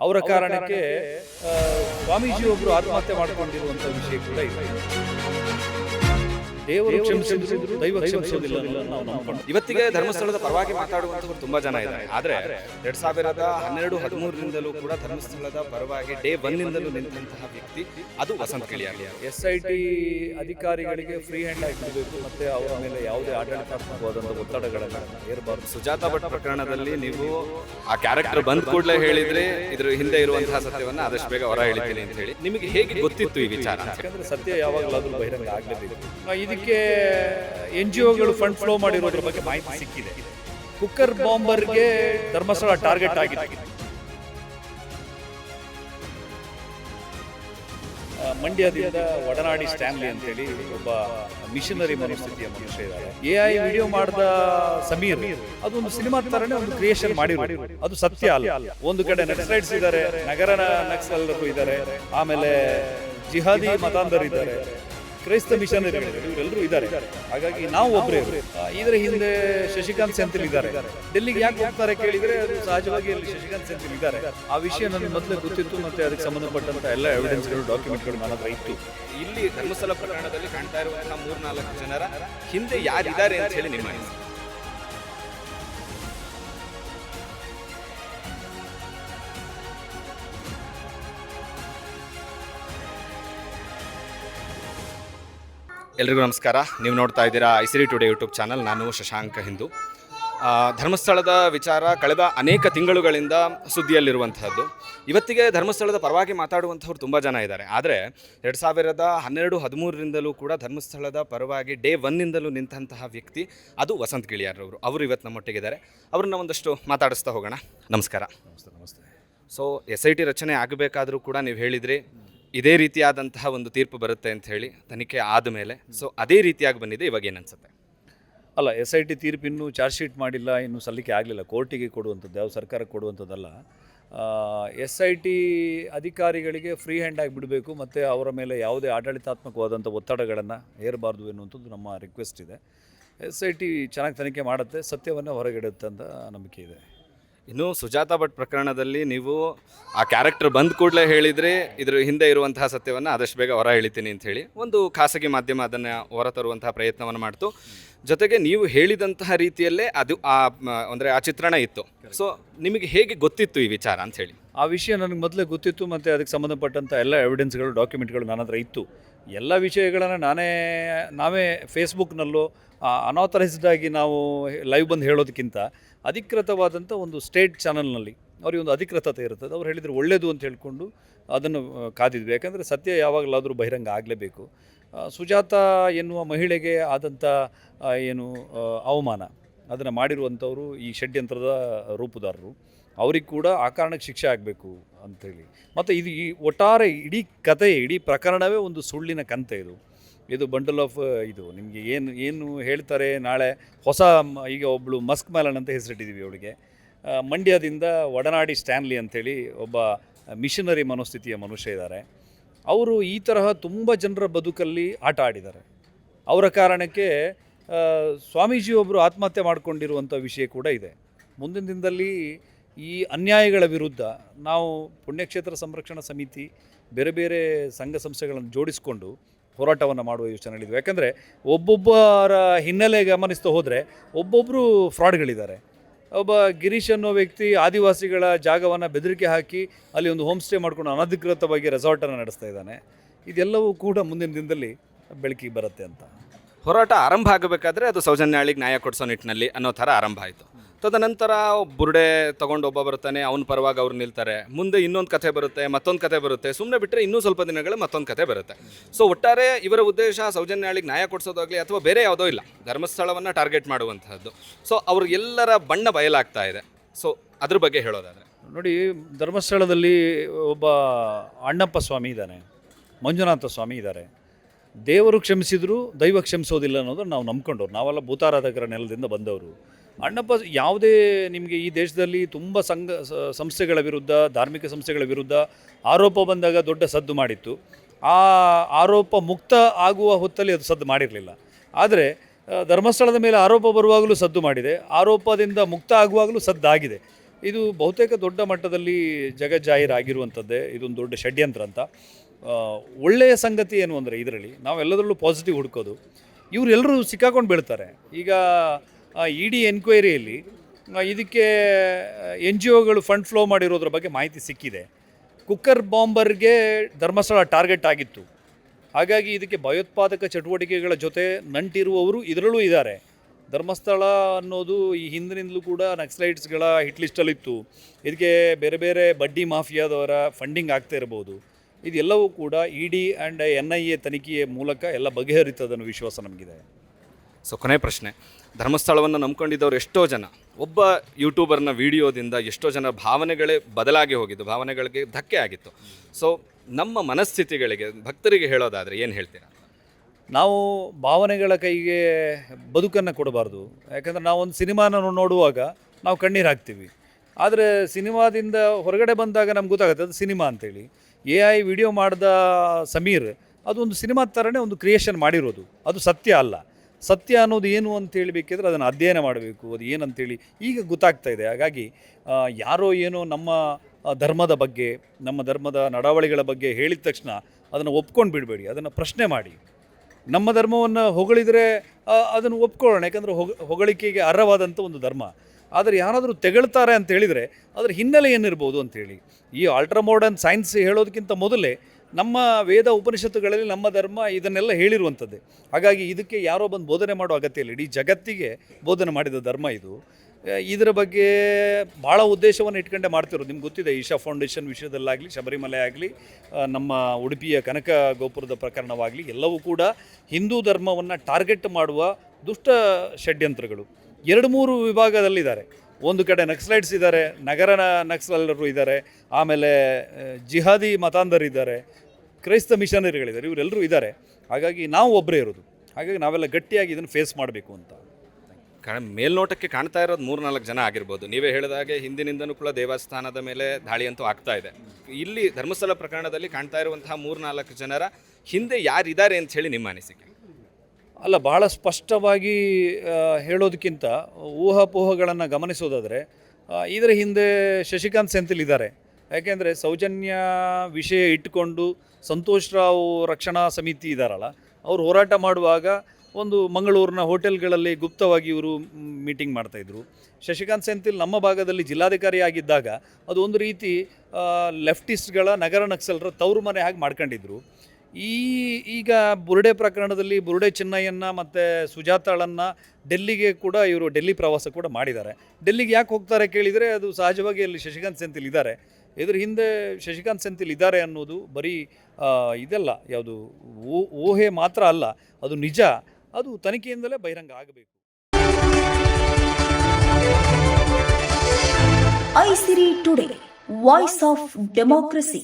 ಅವರ ಕಾರಣಕ್ಕೆ ಸ್ವಾಮೀಜಿ ಒಬ್ಬರು ಆತ್ಮಹತ್ಯೆ ಮಾಡಿಕೊಂಡಿರುವಂಥ ವಿಷಯ ಕೂಡ ಇದೆ. ದೇವರು ಕ್ಷಮಿಸಿದ್ರು ದೈವ ಕ್ಷಮಿಸೋದಿಲ್ಲ ಅನ್ನೋದನ್ನ ನಾವು ನಂಬ್ಕೊಂಡು. ಇವತ್ತಿಗೆ ಧರ್ಮಸ್ಥಳದ ಪರವಾಗಿ ಮಾತಾಡುವಂತವರು ತುಂಬಾ ಜನ ಇದ್ದಾರೆ. ಆದ್ರೆ ಎರಡ್ ಸಾವಿರದ ಹನ್ನೆರಡು ಹದಿಮೂರರಿಂದಲೂ ಕೂಡ ಧರ್ಮಸ್ಥಳದ ಪರವಾಗಿ ಡೇ ನಿಂದಲೂ ನಿಂತಹ ವ್ಯಕ್ತಿ ಅದು ವಸಂತ ಕಿಳಿಯಾಗಿ ಎಸ್ ಐ ಟಿ ಅಧಿಕಾರಿಗಳಿಗೆ ಫ್ರೀ ಹ್ಯಾಂಡ್ ಆಗಿ ಬಿಡಬೇಕು ಮತ್ತೆ ಅವರ ಮೇಲೆ ಯಾವುದೇ ಆಡಳಿತಾತ್ಮಕವಾದಂಥ ಒತ್ತಡಗಳನ್ನ ಏರ್ಬಾರ್ದು ಸುಜಾತ ಭಟ್ ಪ್ರಕರಣದಲ್ಲಿ ನೀವು ಆ ಕ್ಯಾರೆಕ್ಟರ್ ಬಂದ್ ಕೂಡಲೇ ಹೇಳಿದ್ರೆ ಇದ್ರ ಹಿಂದೆ ಇರುವಂತಹ ಸತ್ಯವನ್ನ ಆದಷ್ಟು ಬೇಗ ಹೊರ ಹೇಳಿದ್ದೀನಿ ಅಂತ ಹೇಳಿ. ನಿಮಗೆ ಹೇಗೆ ಗೊತ್ತಿತ್ತು ಈ ವಿಚಾರ ಯಾಕಂದ್ರೆ ಸತ್ಯ ಯಾವಾಗಲಾದ್ರೂ ಬಹಿರಂಗ ಆಗಲೇಬೇಕು. ಇದಕ್ಕೆ ಎನ್ ಜಿ ಒಗಳು ಫಂಡ್ ಫ್ಲೋ ಮಾಡಿರೋದ್ರ ಬಗ್ಗೆ ಮಾಹಿತಿ ಸಿಕ್ಕಿದೆ. ಕುಕ್ಕರ್ ಬಾಂಬರ್ಗೆ ಧರ್ಮಸ್ಥಳ ಟಾರ್ಗೆಟ್ ಆಗಿದೆ. ಮಂಡ್ಯದಿಂದ ಒಡನಾಡಿ ಸ್ಟ್ಯಾನ್ಲಿ ಅಂತೇಳಿ ಒಬ್ಬ ಮಿಷನರಿ ಮನಸ್ಥಿತಿಯ ಮನುಷ್ಯ ಇದ್ದಾರೆ. ಎ ಐ ವಿಡಿಯೋ ಮಾಡಿದ ಸಮೀರ್, ಅದೊಂದು ಸಿನಿಮಾ ತರನೇ ಒಂದು ಕ್ರಿಯೇಷನ್ ಮಾಡಿ ಅದು ಸತ್ಯ ಅಲ್ಲ. ಒಂದು ಕಡೆ ನಕ್ಸಲೈಟ್ಸ್ ಇದ್ದಾರೆ ನಗರ ನಕ್ಸಲರು ಇದ್ದಾರೆ, ಆಮೇಲೆ ಜಿಹಾದಿ ಮತಾಂಧರು ಇದ್ದಾರೆ ಕ್ರೈಸ್ತ ಮಿಷನರಿಗಳು, ಇವರೆಲ್ಲರೂ ಇದ್ದಾರೆ. ಹಾಗಾಗಿ ನಾವು ಒಬ್ಬರೇ ಇದರ ಹಿಂದೆ ಶಶಿಕಾಂತ್ ಸೆಂಥಿಲ್ ಇದ್ದಾರೆ. ಡೆಲ್ಲಿಗೆ ಯಾಕೆ ಹೋಗ್ತಾರೆ ಕೇಳಿದ್ರೆ ಅದು ಸಹಜವಾಗಿ ಅಲ್ಲಿ ಶಶಿಕಾಂತ್ ಸೆಂಥಿಲ್ ಇದ್ದಾರೆ. ಆ ವಿಷಯ ನನಗೆ ಮೊದಲೇ ಗೊತ್ತಿತ್ತು ಮತ್ತೆ ಅದಕ್ಕೆ ಸಂಬಂಧಪಟ್ಟಂತ ಎಲ್ಲ ಎವಿಡೆನ್ಸ್ಗಳು ಡಾಕ್ಯುಮೆಂಟ್ಗಳು ನನ್ನ ಹತ್ರ ಇತ್ತು. ಇಲ್ಲಿ ಧರ್ಮಸ್ಥಳ ಪ್ರಕರಣದಲ್ಲಿ ಕಾಣ್ತಾ ಇರುವಂತಹ ಮೂರ್ನಾಲ್ಕು ಜನರ ಹಿಂದೆ ಯಾರಿದ್ದಾರೆ ಅಂತ ಹೇಳಿ ನಿಮ್ಮ ಎಲ್ರಿಗೂ ನಮಸ್ಕಾರ. ನೀವು ನೋಡ್ತಾ ಇದ್ದೀರಾ ಐಸಿರಿ ಟುಡೇ ಯೂಟ್ಯೂಬ್ ಚಾನಲ್. ನಾನು ಶಶಾಂಕ ಹಿಂದೂ. ಧರ್ಮಸ್ಥಳದ ವಿಚಾರ ಕಳೆದ ಅನೇಕ ತಿಂಗಳುಗಳಿಂದ ಸುದ್ದಿಯಲ್ಲಿರುವಂತಹದ್ದು. ಇವತ್ತಿಗೆ ಧರ್ಮಸ್ಥಳದ ಪರವಾಗಿ ಮಾತಾಡುವಂಥವ್ರು ತುಂಬ ಜನ ಇದ್ದಾರೆ. ಆದರೆ ಎರಡು ಸಾವಿರದ ಹನ್ನೆರಡು ಹದಿಮೂರರಿಂದಲೂ ಕೂಡ ಧರ್ಮಸ್ಥಳದ ಪರವಾಗಿ ಡೇ ಒನ್ನಿಂದಲೂ ನಿಂತಹ ವ್ಯಕ್ತಿ ಅದು ವಸಂತ್ ಗಿಳಿಯಾರ್ರವರು ಅವರು ಇವತ್ತು ನಮ್ಮೊಟ್ಟಿಗಿದ್ದಾರೆ. ಅವ್ರನ್ನ ಒಂದಷ್ಟು ಮಾತಾಡಿಸ್ತಾ ಹೋಗೋಣ. ನಮಸ್ಕಾರ. ನಮಸ್ತೆ ನಮಸ್ತೆ. ಸೊ ಎಸ್ ಐ ಟಿ ರಚನೆ ಆಗಬೇಕಾದರೂ ಕೂಡ ನೀವು ಹೇಳಿದ್ರಿ. ಇದೇ ರೀತಿಯಾದಂತಹ ಒಂದು ತೀರ್ಪು ಬರುತ್ತೆ ಅಂತ ಹೇಳಿ ತನಿಖೆ ಆದಮೇಲೆ ಸೊ ಅದೇ ರೀತಿಯಾಗಿ ಬಂದಿದೆ, ಇವಾಗ ಏನನ್ಸುತ್ತೆ ಅಲ್ಲ ಎಸ್ ಐ ಟಿ ತೀರ್ಪು ಇನ್ನೂ ಚಾರ್ಜ್ ಶೀಟ್ ಮಾಡಿಲ್ಲ, ಇನ್ನೂ ಸಲ್ಲಿಕೆ ಆಗಲಿಲ್ಲ. ಕೋರ್ಟಿಗೆ ಕೊಡುವಂಥದ್ದು ಯಾವ ಸರ್ಕಾರಕ್ಕೆ ಕೊಡುವಂಥದ್ದಲ್ಲ. ಎಸ್ ಐ ಟಿ ಅಧಿಕಾರಿಗಳಿಗೆ ಫ್ರೀ ಹ್ಯಾಂಡ್ ಆಗಿ ಬಿಡಬೇಕು, ಮತ್ತು ಅವರ ಮೇಲೆ ಯಾವುದೇ ಆಡಳಿತಾತ್ಮಕವಾದಂಥ ಒತ್ತಡಗಳನ್ನು ಏರಬಾರ್ದು ಎನ್ನುವಂಥದ್ದು ನಮ್ಮ ರಿಕ್ವೆಸ್ಟ್ ಇದೆ. ಎಸ್ ಐ ಟಿ ಚೆನ್ನಾಗಿ ತನಿಖೆ ಮಾಡುತ್ತೆ, ಸತ್ಯವನ್ನೇ ಹೊರಗಿಡುತ್ತೆ ಅಂತ ನಂಬಿಕೆ ಇದೆ. ಇನ್ನು ಸುಜಾತ ಭಟ್ ಪ್ರಕರಣದಲ್ಲಿ ನೀವು ಆ ಕ್ಯಾರೆಕ್ಟರ್ ಬಂದ ಕೂಡಲೇ ಹೇಳಿದರೆ ಇದ್ರ ಹಿಂದೆ ಇರುವಂತಹ ಸತ್ಯವನ್ನು ಆದಷ್ಟು ಬೇಗ ಹೊರ ಹೇಳ್ತೀನಿ ಅಂತ ಹೇಳಿ ಒಂದು ಖಾಸಗಿ ಮಾಧ್ಯಮ ಅದನ್ನು ಹೊರತರುವಂತಹ ಪ್ರಯತ್ನವನ್ನು ಮಾಡ್ತು. ಜೊತೆಗೆ ನೀವು ಹೇಳಿದಂತಹ ರೀತಿಯಲ್ಲೇ ಅದು ಆ ಅಂದರೆ ಆ ಚಿತ್ರಣ ಇತ್ತು. ಸೊ ನಿಮಗೆ ಹೇಗೆ ಗೊತ್ತಿತ್ತು ಈ ವಿಚಾರ ಅಂತ ಹೇಳಿ? ಆ ವಿಷಯ ನನಗೆ ಮೊದಲೇ ಗೊತ್ತಿತ್ತು ಮತ್ತು ಅದಕ್ಕೆ ಸಂಬಂಧಪಟ್ಟಂಥ ಎಲ್ಲ ಎವಿಡೆನ್ಸ್ಗಳು ಡಾಕ್ಯುಮೆಂಟ್ಗಳು ನನ್ನ ಹತ್ರ ಇತ್ತು. ಎಲ್ಲ ವಿಷಯಗಳನ್ನು ನಾನೇ, ನಾವೇ ಫೇಸ್ಬುಕ್ನಲ್ಲೂ ಅನಾಥರೈಸ್ಡ್ ಆಗಿ ನಾವು ಲೈವ್ ಬಂದು ಹೇಳೋದಕ್ಕಿಂತ ಅಧಿಕೃತವಾದಂಥ ಒಂದು ಸ್ಟೇಟ್ ಚಾನಲ್ನಲ್ಲಿ ಅವ್ರಿಗೆ ಒಂದು ಅಧಿಕೃತತೆ ಇರ್ತದೆ. ಅವ್ರು ಹೇಳಿದರೆ ಒಳ್ಳೆಯದು ಅಂತ ಹೇಳಿಕೊಂಡು ಅದನ್ನು ಕಾದಿದ್ವಿ. ಯಾಕಂದರೆ ಸತ್ಯ ಯಾವಾಗಲಾದರೂ ಬಹಿರಂಗ ಆಗಲೇಬೇಕು. ಸುಜಾತ ಎನ್ನುವ ಮಹಿಳೆಗೆ ಆದಂಥ ಏನು ಅವಮಾನ. ಅದನ್ನು ಮಾಡಿರುವಂಥವರು ಈ ಷಡ್ಯಂತ್ರದ ರೂಪುದಾರರು. ಅವ್ರಿಗೆ ಕೂಡ ಆ ಕಾರಣಕ್ಕೆ ಶಿಕ್ಷೆ ಆಗಬೇಕು ಅಂಥೇಳಿ. ಮತ್ತು ಇದು ಈ ಒಟ್ಟಾರೆ ಇಡೀ ಕತೆ ಇಡೀ ಪ್ರಕರಣವೇ ಒಂದು ಸುಳ್ಳಿನ ಕಂತೆ ಇದು. ಇದು ಬಂಡಲ್ ಆಫ್ ಇದು ನಿಮಗೆ ಏನು ಏನು ಹೇಳ್ತಾರೆ ನಾಳೆ ಹೊಸ ಈಗ ಒಬ್ಬಳು ಮಸ್ಕ್ ಮ್ಯಾಲನ್ ಅಂತ ಹೆಸರಿಟ್ಟಿದ್ದೀವಿ ಅವಳಿಗೆ. ಮಂಡ್ಯದಿಂದ ಒಡನಾಡಿ ಸ್ಟ್ಯಾನ್ಲಿ ಅಂಥೇಳಿ ಒಬ್ಬ ಮಿಷನರಿ ಮನೋಸ್ಥಿತಿಯ ಮನುಷ್ಯ ಇದ್ದಾರೆ. ಅವರು ಈ ತರಹ ತುಂಬ ಜನರ ಬದುಕಲ್ಲಿ ಆಟ ಆಡಿದ್ದಾರೆ. ಅವರ ಕಾರಣಕ್ಕೆ ಸ್ವಾಮೀಜಿ ಒಬ್ಬರು ಆತ್ಮಹತ್ಯೆ ಮಾಡಿಕೊಂಡಿರುವಂಥ ವಿಷಯ ಕೂಡ ಇದೆ. ಮುಂದಿನ ದಿನದಲ್ಲಿ ಈ ಅನ್ಯಾಯಗಳ ವಿರುದ್ಧ ನಾವು ಪುಣ್ಯಕ್ಷೇತ್ರ ಸಂರಕ್ಷಣಾ ಸಮಿತಿ ಬೇರೆ ಬೇರೆ ಸಂಘ ಸಂಸ್ಥೆಗಳನ್ನು ಜೋಡಿಸಿಕೊಂಡು ಹೋರಾಟವನ್ನು ಮಾಡುವ ಯೋಚನೆಗಳಿದ್ವಿ ಯಾಕಂದರೆ ಒಬ್ಬೊಬ್ಬರ ಹಿನ್ನೆಲೆ ಗಮನಿಸ್ತಾ ಹೋದರೆ ಒಬ್ಬೊಬ್ಬರು ಫ್ರಾಡ್ಗಳಿದ್ದಾರೆ. ಒಬ್ಬ ಗಿರೀಶ್ ಅನ್ನೋ ವ್ಯಕ್ತಿ ಆದಿವಾಸಿಗಳ ಜಾಗವನ್ನು ಬೆದರಿಕೆ ಹಾಕಿ ಅಲ್ಲಿ ಒಂದು ಹೋಮ್ ಸ್ಟೇ ಮಾಡ್ಕೊಂಡು ಅನಧಿಕೃತವಾಗಿ ರೆಸಾರ್ಟನ್ನು ನಡೆಸ್ತಾ ಇದ್ದಾನೆ. ಇದೆಲ್ಲವೂ ಕೂಡ ಮುಂದಿನ ದಿನದಲ್ಲಿ ಬೆಳಕಿಗೆ ಬರುತ್ತೆ ಅಂತ. ಹೋರಾಟ ಆರಂಭ ಆಗಬೇಕಾದ್ರೆ ಅದು ಸೌಜನ್ಯಾಳಿಗೆ ನ್ಯಾಯ ಕೊಡಿಸೋ ನಿಟ್ಟಿನಲ್ಲಿ ಅನ್ನೋ ಥರ ಆರಂಭ ಆಯಿತು. ತದನಂತರ ಬುರುಡೆ ತಗೊಂಡು ಒಬ್ಬ ಬರ್ತಾನೆ, ಅವನ ಪರವಾಗಿ ಅವ್ರು ನಿಲ್ತಾರೆ. ಮುಂದೆ ಇನ್ನೊಂದು ಕಥೆ ಬರುತ್ತೆ, ಮತ್ತೊಂದು ಕಥೆ ಬರುತ್ತೆ. ಸುಮ್ಮನೆ ಬಿಟ್ಟರೆ ಇನ್ನೂ ಸ್ವಲ್ಪ ದಿನಗಳು ಮತ್ತೊಂದು ಕಥೆ ಬರುತ್ತೆ. ಸೊ ಒಟ್ಟಾರೆ ಇವರ ಉದ್ದೇಶ ಸೌಜನ್ಯಾಳಿಗೆ ನ್ಯಾಯ ಕೊಡಿಸೋದಾಗಲಿ ಅಥವಾ ಬೇರೆ ಯಾವುದೋ ಇಲ್ಲ, ಧರ್ಮಸ್ಥಳವನ್ನು ಟಾರ್ಗೆಟ್ ಮಾಡುವಂತಹದ್ದು. ಸೊ ಅವ್ರಿಗೆಲ್ಲರ ಬಣ್ಣ ಬಯಲಾಗ್ತಾ ಇದೆ. ಸೊ ಅದ್ರ ಬಗ್ಗೆ ಹೇಳೋದಾದರೆ. ನೋಡಿ, ಧರ್ಮಸ್ಥಳದಲ್ಲಿ ಒಬ್ಬ ಅಣ್ಣಪ್ಪ ಸ್ವಾಮಿ ಇದ್ದಾನೆ, ಮಂಜುನಾಥ ಸ್ವಾಮಿ ಇದ್ದಾರೆ. ದೇವರು ಕ್ಷಮಿಸಿದ್ರು ದೈವ ಕ್ಷಮಿಸೋದಿಲ್ಲ ಅನ್ನೋದು ನಾವು ನಂಬ್ಕೊಂಡವ್ರು. ನಾವೆಲ್ಲ ಭೂತಾರಾಧಕರ ನೆಲದಿಂದ ಬಂದವರು. ಅಣ್ಣಪ್ಪ ಯಾವುದೇ ನಿಮಗೆ ಈ ದೇಶದಲ್ಲಿ ತುಂಬ ಸಂಘ ಸಂಸ್ಥೆಗಳ ವಿರುದ್ಧ, ಧಾರ್ಮಿಕ ಸಂಸ್ಥೆಗಳ ವಿರುದ್ಧ ಆರೋಪ ಬಂದಾಗ ದೊಡ್ಡ ಸದ್ದು ಮಾಡಿತ್ತು. ಆ ಆರೋಪ ಮುಕ್ತ ಆಗುವ ಹೊತ್ತಲ್ಲಿ ಅದು ಸದ್ದು ಮಾಡಿರಲಿಲ್ಲ. ಆದರೆ ಧರ್ಮಸ್ಥಳದ ಮೇಲೆ ಆರೋಪ ಬರುವಾಗಲೂ ಸದ್ದು ಮಾಡಿದೆ. ಆರೋಪದಿಂದ ಮುಕ್ತ ಆಗುವಾಗಲೂ ಸದ್ದಾಗಿದೆ. ಇದು ಬಹುತೇಕ ದೊಡ್ಡ ಮಟ್ಟದಲ್ಲಿ ಜಗಜ್ಜಾಹೀರಾಗಿರುವಂಥದ್ದೇ ಇದೊಂದು ದೊಡ್ಡ ಷಡ್ಯಂತ್ರ ಅಂತ. ಒಳ್ಳೆಯ ಸಂಗತಿ ಏನು ಅಂದರೆ ಇದರಲ್ಲಿ ನಾವೆಲ್ಲದರಲ್ಲೂ ಪಾಸಿಟಿವ್ ಹುಡ್ಕೋದು. ಇವರೆಲ್ಲರೂ ಸಿಕ್ಕಾಕೊಂಡು ಬೀಳ್ತಾರೆ. ಈಗ ಇ ಡಿ ಎನ್ಕ್ವೈರಿಯಲ್ಲಿ ಇದಕ್ಕೆ ಎನ್ ಜಿ ಒಗಳು ಫಂಡ್ ಫ್ಲೋ ಮಾಡಿರೋದ್ರ ಬಗ್ಗೆ ಮಾಹಿತಿ ಸಿಕ್ಕಿದೆ. ಕುಕ್ಕರ್ ಬಾಂಬರ್ಗೆ ಧರ್ಮಸ್ಥಳ ಟಾರ್ಗೆಟ್ ಆಗಿತ್ತು. ಹಾಗಾಗಿ ಇದಕ್ಕೆ ಭಯೋತ್ಪಾದಕ ಚಟುವಟಿಕೆಗಳ ಜೊತೆ ನಂಟಿರುವವರು ಇದರಲ್ಲೂ ಇದ್ದಾರೆ. ಧರ್ಮಸ್ಥಳ ಅನ್ನೋದು ಈ ಹಿಂದಿನಿಂದಲೂ ಕೂಡ ನಕ್ಸಲೈಟ್ಸ್ಗಳ ಹಿಟ್ ಲಿಸ್ಟಲ್ಲಿತ್ತು ಇದಕ್ಕೆ ಬೇರೆ ಬೇರೆ ಬಡ್ಡಿ ಮಾಫಿಯಾದವರ ಫಂಡಿಂಗ್ ಆಗ್ತಾ ಇರ್ಬೋದು. ಇದೆಲ್ಲವೂ ಕೂಡ E D and N I A ತನಿಖೆಯ ಮೂಲಕ ಎಲ್ಲ ಬಗೆಹರಿತದನ್ನು ವಿಶ್ವಾಸ ನಮಗಿದೆ. ಸೊ ಕೊನೆ ಪ್ರಶ್ನೆ. ಧರ್ಮಸ್ಥಳವನ್ನು ನಂಬ್ಕೊಂಡಿದ್ದವ್ರು ಎಷ್ಟೋ ಜನ. ಒಬ್ಬ ಯೂಟ್ಯೂಬರ್ನ ವಿಡಿಯೋದಿಂದ ಎಷ್ಟೋ ಜನ ಭಾವನೆಗಳೇ ಬದಲಾಗಿ ಹೋಗಿದ್ದು ಭಾವನೆಗಳಿಗೆ ಧಕ್ಕೆ ಆಗಿತ್ತು. ಸೊ ನಮ್ಮ ಮನಸ್ಥಿತಿಗಳಿಗೆ ಭಕ್ತರಿಗೆ ಹೇಳೋದಾದರೆ ಏನು ಹೇಳ್ತೀರಾ? ನಾವು ಭಾವನೆಗಳ ಕೈಗೆ ಬದುಕನ್ನು ಕೊಡಬಾರ್ದು. ಯಾಕಂದರೆ ನಾವೊಂದು ಸಿನಿಮಾನ ನೋಡುವಾಗ ನಾವು ಕಣ್ಣೀರು ಹಾಕ್ತೀವಿ. ಆದರೆ ಸಿನಿಮಾದಿಂದ ಹೊರಗಡೆ ಬಂದಾಗ ನಮ್ಗೆ ಗೊತ್ತಾಗುತ್ತೆ ಅದು ಸಿನಿಮಾ ಅಂತೇಳಿ. ಎ ಐ ವಿಡಿಯೋ ಮಾಡಿದ ಸಮೀರ್ ಅದು ಒಂದು ಸಿನಿಮಾ ಥರನೇ ಒಂದು ಕ್ರಿಯೇಷನ್ ಮಾಡಿರೋದು. ಅದು ಸತ್ಯ ಅಲ್ಲ. ಸತ್ಯ ಅನ್ನೋದು ಏನು ಅಂತ ಹೇಳಬೇಕಿದ್ರೆ ಅದನ್ನು ಅಧ್ಯಯನ ಮಾಡಬೇಕು. ಅದು ಏನಂತೇಳಿ ಈಗ ಗೊತ್ತಾಗ್ತಾ ಇದೆ. ಹಾಗಾಗಿ ಯಾರೋ ಏನೋ ನಮ್ಮ ಧರ್ಮದ ಬಗ್ಗೆ, ನಮ್ಮ ಧರ್ಮದ ನಡಾವಳಿಗಳ ಬಗ್ಗೆ ಹೇಳಿದ ತಕ್ಷಣ ಅದನ್ನು ಒಪ್ಕೊಂಡು ಬಿಡಬೇಡಿ. ಅದನ್ನು ಪ್ರಶ್ನೆ ಮಾಡಿ. ನಮ್ಮ ಧರ್ಮವನ್ನು ಹೊಗಳಿದರೆ ಅದನ್ನು ಒಪ್ಕೊಳ್ಳೋಣ. ಯಾಕಂದರೆ ಹೊಗ, ಹೊಗಳಿಕೆಗೆ ಅರ್ಹವಾದಂಥ ಒಂದು ಧರ್ಮ. ಆದರೆ ಯಾರಾದರೂ ತೆಗಳ್ತಾರೆ ಅಂತ ಹೇಳಿದರೆ ಅದರ ಹಿನ್ನೆಲೆ ಏನಿರ್ಬೋದು ಅಂತೇಳಿ ಈ ಅಲ್ಟ್ರಾ ಮಾಡರ್ನ್ ಸೈನ್ಸ್ ಹೇಳೋದಕ್ಕಿಂತ ಮೊದಲೇ ನಮ್ಮ ವೇದ ಉಪನಿಷತ್ತುಗಳಲ್ಲಿ ನಮ್ಮ ಧರ್ಮ ಇದನ್ನೆಲ್ಲ ಹೇಳಿರುವಂಥದ್ದೇ. ಹಾಗಾಗಿ ಇದಕ್ಕೆ ಯಾರೋ ಬಂದು ಬೋಧನೆ ಮಾಡೋ ಅಗತ್ಯ ಇಲ್ಲ. ಇಡೀ ಜಗತ್ತಿಗೆ ಬೋಧನೆ ಮಾಡಿದ ಧರ್ಮ ಇದು. ಇದರ ಬಗ್ಗೆ ಭಾಳ ಉದ್ದೇಶವನ್ನು ಇಟ್ಕೊಂಡೆ ಮಾಡ್ತಿರೋದು. ನಿಮ್ಗೆ ಗೊತ್ತಿದೆ, ಈಶಾ ಫೌಂಡೇಶನ್ ವಿಷಯದಲ್ಲಾಗಲಿ, ಶಬರಿಮಲೆ ಆಗಲಿ ನಮ್ಮ ಉಡುಪಿಯ ಕನಕ ಗೋಪುರದ ಪ್ರಕರಣವಾಗಲಿ, ಎಲ್ಲವೂ ಕೂಡ ಹಿಂದೂ ಧರ್ಮವನ್ನು ಟಾರ್ಗೆಟ್ ಮಾಡುವ ದುಷ್ಟ ಷಡ್ಯಂತ್ರಗಳು. ಎರಡು ಮೂರು ವಿಭಾಗದಲ್ಲಿದ್ದಾರೆ. ಒಂದು ಕಡೆ ನಕ್ಸಲೈಟ್ಸ್ ಇದ್ದಾರೆ ನಗರ ನಕ್ಸಲರು ಇದ್ದಾರೆ, ಆಮೇಲೆ ಜಿಹಾದಿ ಮತಾಂಧರಿದ್ದಾರೆ ಕ್ರೈಸ್ತ ಮಿಷನರಿಗಳಿದ್ದಾರೆ, ಇವರೆಲ್ಲರೂ ಇದ್ದಾರೆ. ಹಾಗಾಗಿ ನಾವು ಒಬ್ಬರೇ ಇರೋದು. ಹಾಗಾಗಿ ನಾವೆಲ್ಲ ಗಟ್ಟಿಯಾಗಿ ಇದನ್ನು ಫೇಸ್ ಮಾಡಬೇಕು ಅಂತ. ಕಾರಣ ಮೇಲ್ನೋಟಕ್ಕೆ ಕಾಣ್ತಾ ಇರೋದು ಮೂರ್ನಾಲ್ಕು ಜನ ಆಗಿರ್ಬೋದು. ನೀವೇ ಹೇಳಿದ ಹಾಗೆ ಹಿಂದಿನಿಂದನೂ ಕೂಡ ದೇವಸ್ಥಾನದ ಮೇಲೆ ದಾಳಿ ಅಂತೂ ಆಗ್ತಾ ಇದೆ. ಇಲ್ಲಿ ಧರ್ಮಸ್ಥಳ ಪ್ರಕರಣದಲ್ಲಿ ಕಾಣ್ತಾ ಇರುವಂತಹ ಮೂರ್ನಾಲ್ಕು ಜನರ ಹಿಂದೆ ಯಾರಿದ್ದಾರೆ ಅಂತ ಹೇಳಿ ನಿಮ್ಮ ಅನಿಸಿಕೆ? ಅಲ್ಲ, ಬಹಳ ಸ್ಪಷ್ಟವಾಗಿ ಹೇಳೋದಕ್ಕಿಂತ ಊಹಾಪೋಹಗಳನ್ನು ಗಮನಿಸೋದಾದರೆ ಇದರ ಹಿಂದೆ ಶಶಿಕಾಂತ್ ಸೆಂಥಿಲ್ ಇದ್ದಾರೆ. ಯಾಕೆಂದರೆ ಸೌಜನ್ಯ ವಿಷಯ ಇಟ್ಟುಕೊಂಡು ಸಂತೋಷ್ ರಾವ್ ರಕ್ಷಣಾ ಸಮಿತಿ ಇದ್ದಾರಲ್ಲ ಅವರು ಹೋರಾಟ ಮಾಡುವಾಗ ಒಂದು ಮಂಗಳೂರಿನ ಹೋಟೆಲ್ಗಳಲ್ಲಿ ಗುಪ್ತವಾಗಿ ಇವರು ಮೀಟಿಂಗ್ ಮಾಡ್ತಾಯಿದ್ರು ಶಶಿಕಾಂತ್ ಸೆಂಥಿಲ್ ನಮ್ಮ ಭಾಗದಲ್ಲಿ ಜಿಲ್ಲಾಧಿಕಾರಿ ಆಗಿದ್ದಾಗ, ಅದು ಒಂದು ರೀತಿ ಲೆಫ್ಟಿಸ್ಟ್ಗಳ ನಗರ ನಕ್ಸಲರ ತವರು ಮನೆ ಹಾಗೆ ಮಾಡ್ಕೊಂಡಿದ್ರು. ಈ ಈಗ ಬುರುಡೆ ಪ್ರಕರಣದಲ್ಲಿ ಬುರುಡೆ ಚಿನ್ನಯ್ಯನ್ನ ಮತ್ತು ಸುಜಾತಾಳನ್ನು ಡೆಲ್ಲಿಗೆ ಕೂಡ ಇವರು ಡೆಲ್ಲಿ ಪ್ರವಾಸ ಕೂಡ ಮಾಡಿದ್ದಾರೆ. ಡೆಲ್ಲಿಗೆ ಯಾಕೆ ಹೋಗ್ತಾರೆ ಕೇಳಿದರೆ ಅದು ಸಹಜವಾಗಿ ಅಲ್ಲಿ ಶಶಿಕಾಂತ್ ಸೆಂಥಿಲ್ ಇದ್ದಾರೆ. ಇದ್ರ ಹಿಂದೆ ಶಶಿಕಾಂತ್ ಸೆಂಥಿಲ್ ಇದ್ದಾರೆ ಅನ್ನೋದು ಬರೀ ಇದೆಲ್ಲ, ಯಾವುದು ಊಹೆ ಮಾತ್ರ ಅಲ್ಲ, ಅದು ನಿಜ. ಅದು ತನಿಖೆಯಿಂದಲೇ ಬಹಿರಂಗ ಆಗಬೇಕು. Isiri today, voice of democracy.